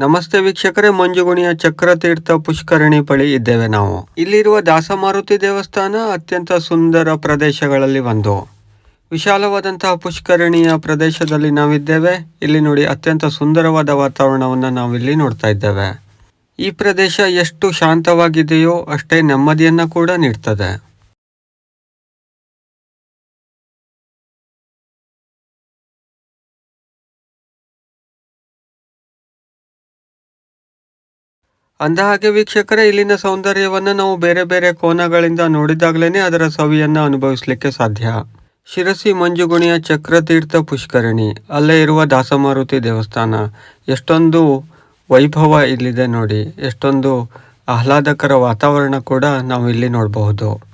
ನಮಸ್ತೆ ವೀಕ್ಷಕರೇ, ಮಂಜುಗುಣಿಯ ಚಕ್ರತೀರ್ಥ ಪುಷ್ಕರಣಿ ಬಳಿ ಇದ್ದೇವೆ ನಾವು. ಇಲ್ಲಿರುವ ದಾಸಮಾರುತಿ ದೇವಸ್ಥಾನ ಅತ್ಯಂತ ಸುಂದರ ಪ್ರದೇಶಗಳಲ್ಲಿ ಒಂದು. ವಿಶಾಲವಾದಂತಹ ಪುಷ್ಕರಣಿಯ ಪ್ರದೇಶದಲ್ಲಿ ನಾವಿದ್ದೇವೆ. ಇಲ್ಲಿ ನೋಡಿ ಅತ್ಯಂತ ಸುಂದರವಾದ ವಾತಾವರಣವನ್ನು ನಾವಿಲ್ಲಿ ನೋಡ್ತಾ ಇದ್ದೇವೆ. ಈ ಪ್ರದೇಶ ಎಷ್ಟು ಶಾಂತವಾಗಿದೆಯೋ ಅಷ್ಟೇ ನೆಮ್ಮದಿಯನ್ನು ಕೂಡ ನೀಡ್ತದೆ. ಅಂದ ಹಾಗೆ ವೀಕ್ಷಕರೇ, ಇಲ್ಲಿನ ಸೌಂದರ್ಯವನ್ನ ನಾವು ಬೇರೆ ಬೇರೆ ಕೋನಗಳಿಂದ ನೋಡಿದಾಗಲೇ ಅದರ ಸವಿಯನ್ನ ಅನುಭವಿಸಲಿಕ್ಕೆ ಸಾಧ್ಯ. ಶಿರಸಿ ಮಂಜುಗುಣಿಯ ಚಕ್ರತೀರ್ಥ ಪುಷ್ಕರಣಿ, ಅಲ್ಲೇ ಇರುವ ದಾಸಮಾರುತಿ ದೇವಸ್ಥಾನ. ಎಷ್ಟೊಂದು ವೈಭವ ಇಲ್ಲಿದೆ ನೋಡಿ. ಎಷ್ಟೊಂದು ಆಹ್ಲಾದಕರ ವಾತಾವರಣ ಕೂಡ ನಾವು ಇಲ್ಲಿ ನೋಡಬಹುದು.